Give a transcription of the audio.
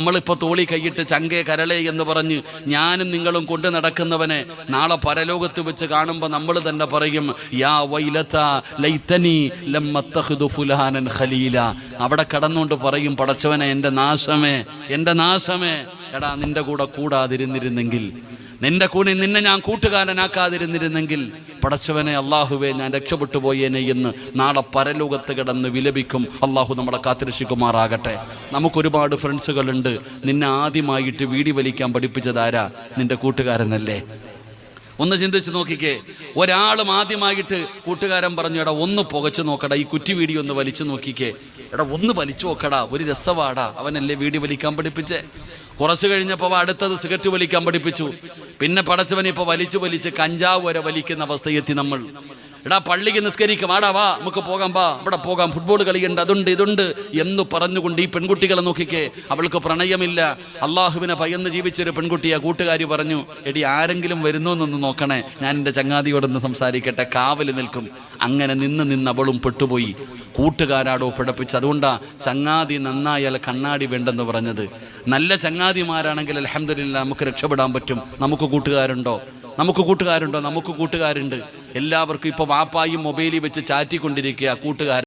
നമ്മളിപ്പോൾ തോളി കൈയിട്ട് ചങ്കേ കരളേ എന്ന് പറഞ്ഞ് ഞാനും നിങ്ങളും കൊണ്ട് നടക്കുന്നവനെ നാളെ പരലോകത്ത് വെച്ച് കാണുമ്പോൾ നമ്മൾ തന്നെ പറയും യാ വൈലത്ത ലൈത്തനി ഫുലാനൻ ഖലീല. അവിടെ കടന്നുകൊണ്ട് പറയും പടച്ചവനെ എന്റെ നാശമേ എന്റെ നാശമേ. എടാ നിന്റെ കൂടെ കൂടാതിരുന്നിരുന്നെങ്കിൽ നിന്റെ കൂടെ നിന്നെ ഞാൻ കൂട്ടുകാരനാക്കാതിരുന്നിരുന്നെങ്കിൽ പടച്ചവനെ അള്ളാഹുവെ ഞാൻ രക്ഷപ്പെട്ടു പോയേനെ എന്ന് നാളെ പരലോകത്ത് കിടന്ന് വിലപിക്കും. അള്ളാഹു നമ്മളെ കാത്തിരക്ഷിക്കുമാറാകട്ടെ. നമുക്കൊരുപാട് ഫ്രണ്ട്സുകളുണ്ട്. നിന്നെ ആദ്യമായിട്ട് വീടി വലിക്കാൻ പഠിപ്പിച്ചതാരാ? നിന്റെ കൂട്ടുകാരനല്ലേ? ഒന്ന് ചിന്തിച്ച് നോക്കിക്കേ. ഒരാളും ആദ്യമായിട്ട് കൂട്ടുകാരൻ പറഞ്ഞു എടാ ഒന്ന് പുകച്ചു നോക്കടാ ഈ കുറ്റി വീടി ഒന്ന് വലിച്ചു നോക്കിക്കേ. എടാ ഒന്ന് വലിച്ചു നോക്കടാ ഒരു രസവാടാ അവനല്ലേ വീടി വലിക്കാൻ പഠിപ്പിച്ചേ? കുറച്ച് കഴിഞ്ഞപ്പോൾ അടുത്തത് സിഗരറ്റ് വലിക്കാൻ പഠിപ്പിച്ചു. പിന്നെ പടച്ചവനെ ഇപ്പൊ വലിച്ചു വലിച്ച് കഞ്ചാവ് വരെ വലിക്കുന്ന അവസ്ഥയെത്തി നമ്മൾ. എടാ പള്ളിക്ക് നിസ്കരിക്കും. ആടാ വാ നമുക്ക് പോകാം വാ. ഇവിടെ പോകാം. ഫുട്ബോൾ കളിയുണ്ട് അതുണ്ട് ഇതുണ്ട്. എന്ന് പറഞ്ഞുകൊണ്ട് ഈ പെൺകുട്ടികളെ നോക്കിക്കേ. അവൾക്ക് പ്രണയമില്ല. അള്ളാഹുവിനെ ഭയന്ന് ജീവിച്ചൊരു പെൺകുട്ടിയാ കൂട്ടുകാരി പറഞ്ഞു എടി ആരെങ്കിലും വരുന്നു എന്നൊന്ന് നോക്കണേ. ഞാൻ എന്റെ ചങ്ങാതിയോടൊന്ന് സംസാരിക്കട്ടെ. കാവൽ നിൽക്കും. അങ്ങനെ നിന്ന് നിന്ന് അവളും പെട്ടുപോയി. കൂട്ടുകാരാടോ പിടപ്പിച്ച് അതുകൊണ്ടാ ചങ്ങാതി നന്നായാൽ കണ്ണാടി വേണ്ടെന്ന് പറഞ്ഞത്. നല്ല ചങ്ങാതിമാരാണെങ്കിൽ അലഹമില്ല നമുക്ക് രക്ഷപ്പെടാൻ പറ്റും. നമുക്ക് കൂട്ടുകാരുണ്ടോ? നമുക്ക് കൂട്ടുകാരുണ്ടോ? നമുക്ക് കൂട്ടുകാരുണ്ട്. എല്ലാവർക്കും ഇപ്പോൾ വാപ്പായും മൊബൈലിൽ വെച്ച് ചാറ്റിക്കൊണ്ടിരിക്കുക. കൂട്ടുകാരൻ